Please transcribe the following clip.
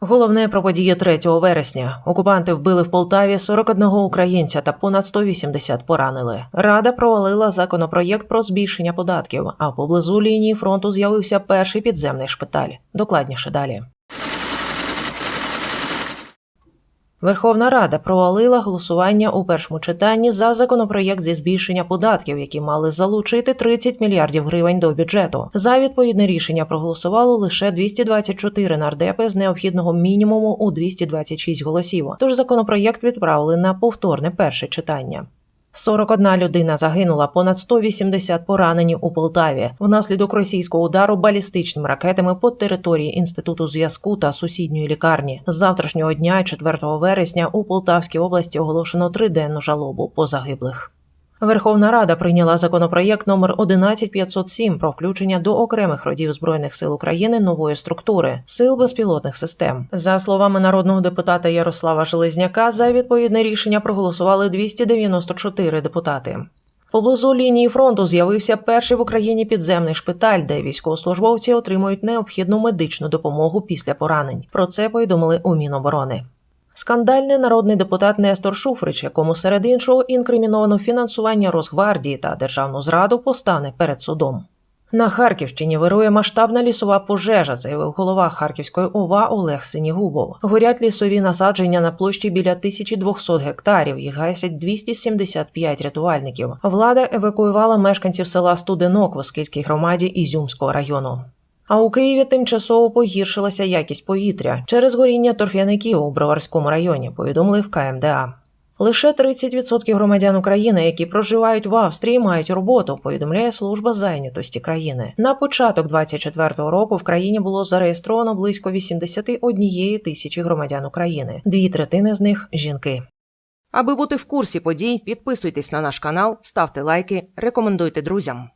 Головне про події 3 вересня. Окупанти вбили в Полтаві 41 українця та понад 180 поранили. Рада провалила законопроєкт про збільшення податків, а поблизу лінії фронту з'явився перший підземний шпиталь. Докладніше далі. Верховна Рада провалила голосування у першому читанні за законопроєкт зі збільшення податків, які мали залучити 30 мільярдів гривень до бюджету. За відповідне рішення проголосувало лише 224 нардепи з необхідного мінімуму у 226 голосів. Тож законопроєкт відправили на повторне перше читання. 41 людина загинула, понад 180 поранені у Полтаві внаслідок російського удару балістичними ракетами по території інституту зв'язку та сусідньої лікарні. З завтрашнього дня, 4 вересня, у Полтавській області оголошено триденну жалобу по загиблих. Верховна Рада прийняла законопроєкт номер 11507 про включення до окремих родів збройних сил України нової структури сил безпілотних систем. За словами народного депутата Ярослава Железняка, за відповідне рішення проголосували 294 депутати. Поблизу лінії фронту з'явився перший в Україні підземний шпиталь, де військовослужбовці отримують необхідну медичну допомогу після поранень. Про це повідомили у Міноборони. Скандальний народний депутат Нестор Шуфрич, якому серед іншого інкриміновано фінансування Росгвардії та державну зраду, постане перед судом. На Харківщині вирує масштабна лісова пожежа, заявив голова Харківської ОВА Олег Синігубов. Горять лісові насадження на площі біля 1200 гектарів. Їх гасять 275 рятувальників. Влада евакуювала мешканців села Студенок в Оскільській громаді Ізюмського району. А у Києві тимчасово погіршилася якість повітря через горіння торфяників у Броварському районі, повідомили в КМДА. Лише 30% громадян України, які проживають в Австрії, мають роботу. Повідомляє служба зайнятості країни. На початок 2024 року в країні було зареєстровано близько 81 тисячі громадян України. Дві третини з них жінки. Аби бути в курсі подій, підписуйтесь на наш канал, ставте лайки, рекомендуйте друзям.